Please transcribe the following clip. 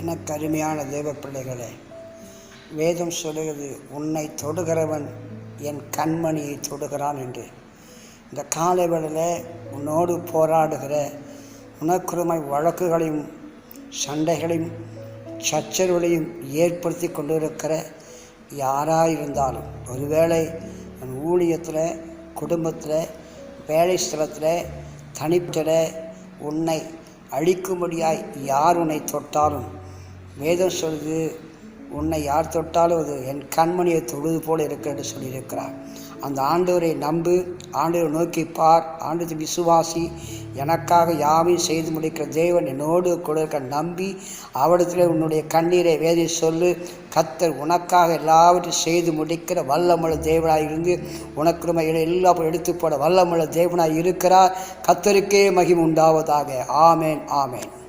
எனக்கு அருமையான தேவ பிள்ளைகளே வேதம் சொல்லுகிறது உன்னை தொடுகிறவன் என் கண்மணியை தொடுகிறான் என்று. இந்த காலை வேளையில் உன்னோடு போராடுகிற உனக்குரிமை வழக்குகளையும் சண்டைகளையும் சச்சரவுகளையும் ஏற்படுத்தி கொண்டிருக்கிற யாராக இருந்தாலும் ஒருவேளை உன் ஊழியத்தில் குடும்பத்தில் வேலை ஸ்தலத்தில் தனிப்பில் உன்னை அழிக்கும்படியாய் யார் உன்னை தொட்டாலும் வேதம் சொல்லுது உன்னை யார் தொட்டாலும் அது என் கண்மணியை தொழுது போல் இருக்கு சொல்லியிருக்கிறார். அந்த ஆண்டவரை நம்பு ஆண்டவரை நோக்கி பார் ஆண்டு விசுவாசி எனக்காக யாவையும் செய்து முடிக்கிற தேவன் என்னோடு கூட இருக்க நம்பி அவடத்தில் உன்னுடைய கண்ணீரை வேதி சொல்லு. கத்தர் உனக்காக எல்லாவற்றையும் செய்து முடிக்கிற வல்லமுள்ள தேவனாக இருந்து உனக்கு எல்லா எடுத்து போட வல்லமுள்ள தேவனாய் இருக்கிறார். கத்தருக்கே மகிம் உண்டாவதாக. ஆமேன் ஆமேன்.